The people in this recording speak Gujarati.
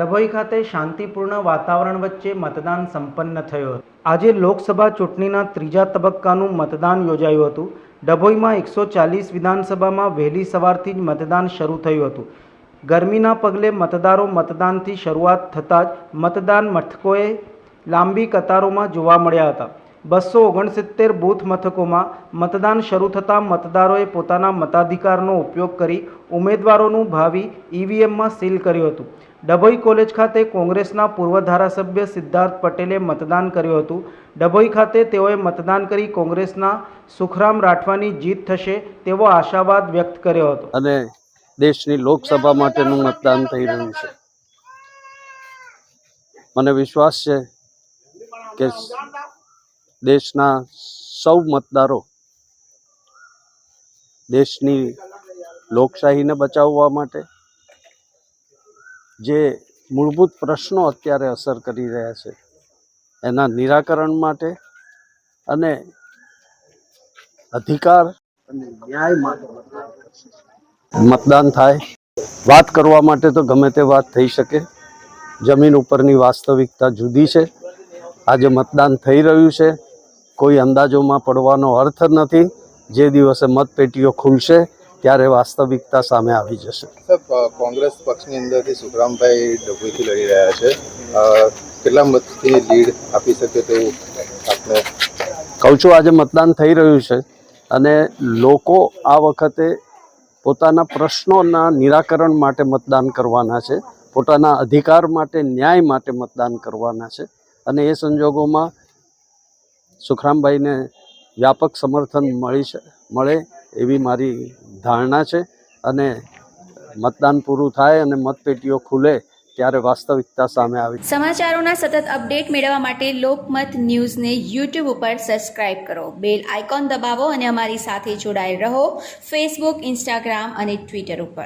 ડભોઈ ખાતે શાંતિપૂર્ણ વાતાવરણ વચ્ચે મતદાન સંપન્ન થયું આજે લોકસભા ચૂંટણીના ત્રીજા તબક્કાનું મતદાન યોજાયું હતું. ડભોઈમાં એકસો ચાલીસ વિધાનસભામાં વહેલી સવારથી જ મતદાન શરૂ થયું હતું. ગરમીના પગલે મતદારો મતદાનથી શરૂઆત થતાં જ મતદાન મથકોએ લાંબી કતારોમાં જોવા મળ્યા હતા. બસો ઓગણસિત્તેર બૂથ મથકોમાં મતદાન શરૂ થતાં મતદારોએ પોતાના મતાધિકારનો ઉપયોગ કરી ઉમેદવારોનું ભાવિ ઈવીએમમાં સીલ કર્યું હતું. ડભોઈ કોલેજ ખાતે કોંગ્રેસના પૂર્વ ધારાસભ્ય સિદ્ધાર્થ પટેલે મતદાન કર્યું હતું. ડભોઈ ખાતે તેઓએ મતદાન કરી કોંગ્રેસના સુખરામ રાઠવાની જીત થશે તેવો આશાવાદ વ્યક્ત કર્યો હતો. અને દેશની લોકસભા માટેનું મતદાન થઈ રહ્યું છે. મને વિશ્વાસ છે કે દેશના સૌ મતદારો દેશની લોકશાહીને બચાવવા માટે જે મૂળભૂત પ્રશ્નો અત્યારે અસર કરી રહ્યા છે એના નિરાકરણ માટે અને અધિકાર અને ન્યાય માટે મતદાન થાય. વાત કરવા માટે તો ગમે તે વાત થઈ શકે. જમીન ઉપરની વાસ્તવિકતા જુદી છે. આજે મતદાન થઈ રહ્યું છે. કોઈ અંદાજોમાં પડવાનો અર્થ નથી. જે દિવસે મતપેટીઓ ખુલશે ત્યારે વાસ્તવિકતા સામે આવી જશે. કોંગ્રેસ પક્ષની અંદરથી સુખરામભાઈ ડભોઈથી લડી રહ્યા છે. કેટલા મતથી લીડ આપી શકે તેવું આપને? કહું છું આજે મતદાન થઈ રહ્યું છે અને લોકો આ વખતે પોતાના પ્રશ્નોના નિરાકરણ માટે મતદાન કરવાના છે પોતાના અધિકાર માટે ન્યાય માટે મતદાન કરવાના છે અને એ સંજોગોમાં સુખરામભાઈને વ્યાપક સમર્થન મળી મળે એવી મારી ધારણા છે અને મતદાન પૂરું થાય અને મતપેટીઓ ખુલે ત્યારે વાસ્તવિકતા સામે આવી સમાચારોના સતત અપડેટ મેળવવા માટે લોકમત ન્યૂઝને યુટ્યુબ ઉપર સબસ્ક્રાઇબ કરો. બેલ આઇકોન દબાવો અને અમારી સાથે જોડાયેલ રહો ફેસબુક, ઇન્સ્ટાગ્રામ અને ટ્વિટર ઉપર.